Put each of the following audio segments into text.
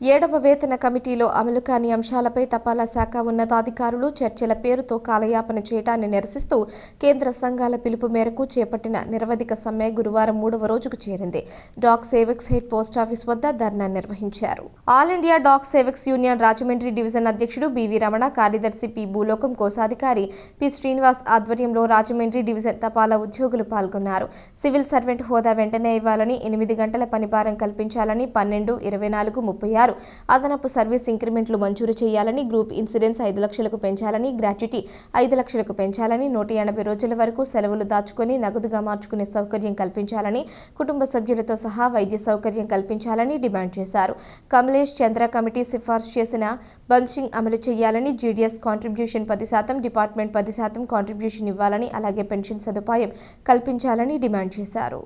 ఏడవ వేతన కమిటీలో అమలు కాని అంశాలపై తపాలా శాఖ ఉన్నతాధికారులు చర్చల పేరుతో కాలయాపన చేయడాన్ని నిరసిస్తూ కేంద్ర సంఘాల పిలుపు మేరకు చేపట్టిన నిరవధిక సమ్మె గురువారం మూడవ రోజుకు చేరింది. Dak Sevaks head post office వద్ద ధర్నా నిర్వహించారు. All India Dak Sevaks union Rajahmundry division అధ్యక్షుడు బివి రమణ కార్యదర్శి పి భూలోకం కోశాధికారి పి శ్రీనివాస్ ఆధ్వర్యంలో రాజమండ్రి డివిజన్ తపాలా ఉద్యోగులు పాల్గొన్నారు. సివిల్ సర్వెంట్ హోదా వెంటనే ఇవ్వాలని ఎనిమిది గంటల పనిభారం కల్పించాలని పన్నెండు ఇరవై నాలుగు ముప్పై ఆరు అదనపు సర్వీస్ ఇంక్రిమెంట్లు మంజూరు చేయాలని గ్రూప్ ఇన్సూరెన్స్ ఐదు లక్షలకు పెంచాలని గ్రాట్యుటీ ఐదు లక్షలకు పెంచాలని నూట ఎనభై రోజుల వరకు సెలవులు దాచుకొని నగదుగా మార్చుకునే సౌకర్యం కల్పించాలని కుటుంబ సభ్యులతో సహా వైద్య సౌకర్యం కల్పించాలని డిమాండ్ చేశారు. కమలేష్ చంద్ర కమిటీ సిఫార్సు చేసిన బంచింగ్ అమలు చేయాలని జీడీఎస్ కాంట్రిబ్యూషన్ పది శాతం డిపార్ట్మెంట్ పది శాతం కాంట్రిబ్యూషన్ ఇవ్వాలని అలాగే పెన్షన్ సదుపాయం కల్పించాలని డిమాండ్ చేశారు.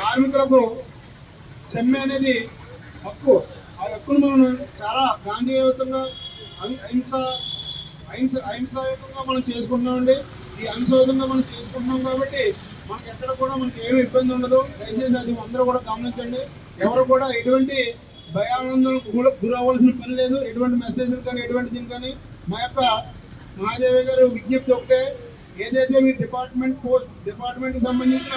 కార్మికులకు సమ్మె అనేది హక్కు. ఆ హక్కును మనం చాలా గాంధీయుతంగా అహింస అహింస అహింసాయుతంగా మనం చేసుకుంటున్నామండి. ఈ అహింసాయుతంగా మనం చేసుకుంటున్నాం కాబట్టి మనకి ఎక్కడ కూడా మనకి ఏమి ఇబ్బంది ఉండదు. దయచేసి అది అందరూ కూడా గమనించండి. ఎవరు కూడా ఎటువంటి భయానందనకు కూడా గురవ్వాల్సిన పని లేదు. ఎటువంటి మెసేజ్లు కానీ ఎటువంటి దీని కానీ మా యొక్క మహాదేవి గారు విజ్ఞప్తి ఒకటే. ఏదైతే మీ డిపార్ట్మెంట్ పోస్ట్ డిపార్ట్మెంట్కి సంబంధించిన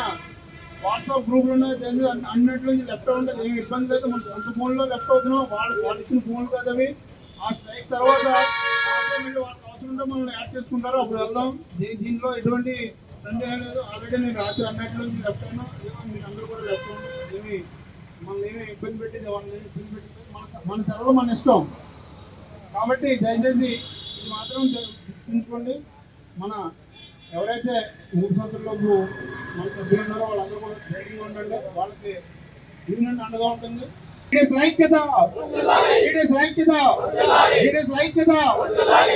వాట్సాప్ గ్రూపులు ఉన్నాయి అన్నింటి నుంచి లెఫ్ట్ ఉంటుంది ఏమి ఇబ్బంది లేదు. మన సొంత ఫోన్లో లెఫ్ట్ అవుతున్నాం వాళ్ళు వాళ్ళు ఇచ్చిన ఫోన్లు కదా అవి. ఆ స్ట్రైక్ తర్వాత వాళ్ళకి అవసరం ఉంటే మనల్ని యాడ్ చేసుకుంటారు. అప్పుడు వెళ్దాం. దీ- దీంట్లో ఎటువంటి సందేహం లేదు. ఆల్రెడీ నేను రాత్రి అన్నట్లో నుంచి లెఫ్ట్ అయినా ఏమో మీరు అందరూ కూడా లెఫ్ట్ ఉంటారు ఏమి మనల్ని ఏమి ఇబ్బంది పెట్టేది వాళ్ళని ఏమి ఇబ్బంది పెట్టేది మన మన సెలవులు మన ఇష్టం. కాబట్టి దయచేసి ఇది మాత్రం గుర్తుంచుకోండి. మన ఎవరైతే మూడు సంవత్సరాలకు మన సభ్యులు ఉన్నారో వాళ్ళందరూ కూడా ధైర్యంగా ఉండండి. వాళ్ళకి యూనియన్ అండగా ఉంటుంది. లీడర్స్ ఐక్యత. లీడర్స్ ఐక్యత. లీడర్స్ ఐక్యత.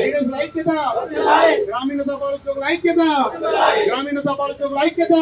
లీడర్స్ ఐక్యత. గ్రామీణ తపాల ఉద్యోగుల ఐక్యత. గ్రామీణ తపాల ఉద్యోగుల ఐక్యత.